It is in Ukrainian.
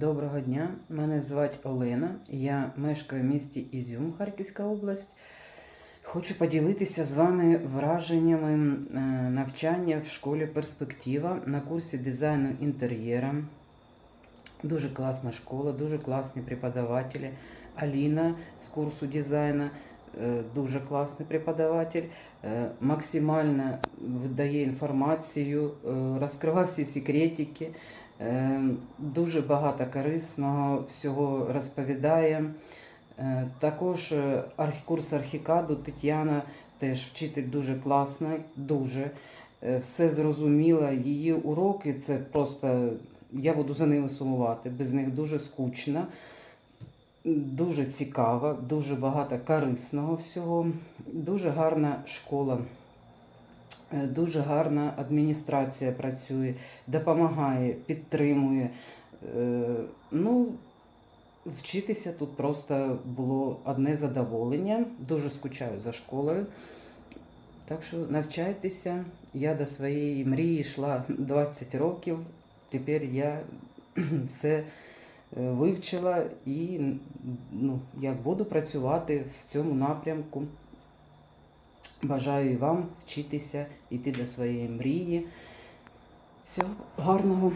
Доброго дня, мене звати Олена. Я мешкаю в місті Ізюм, Харківська область. Хочу поділитися з вами враженнями е, навчання в школі Перспектива на курсі дизайну інтер'єра. Дуже класна школа, дуже класні преподавателі. Аліна з курсу дизайну, дуже класний преподаватель. Е, Максимально видає інформацію, е, розкривав всі секретики. Е, Дуже багато корисного всього розповідає. Е, Також е, курс архікаду Тетяна теж вчитель дуже класний, дуже Е, все зрозуміла. Її уроки це просто я буду за ними сумувати. Без них дуже скучно, дуже цікаво, дуже багато корисного всього. Дуже гарна школа. Е, Дуже гарна адміністрація працює, допомагає, підтримує. Е, Ну, вчитися тут просто було одне задоволення. Дуже скучаю за школою. Так що навчайтеся. Я до своєї мрії йшла 20 років. Тепер я все вивчила і ну, як буду працювати в цьому напрямку. Бажаю вам вчитися, йти до своєї мрії. Всього гарного!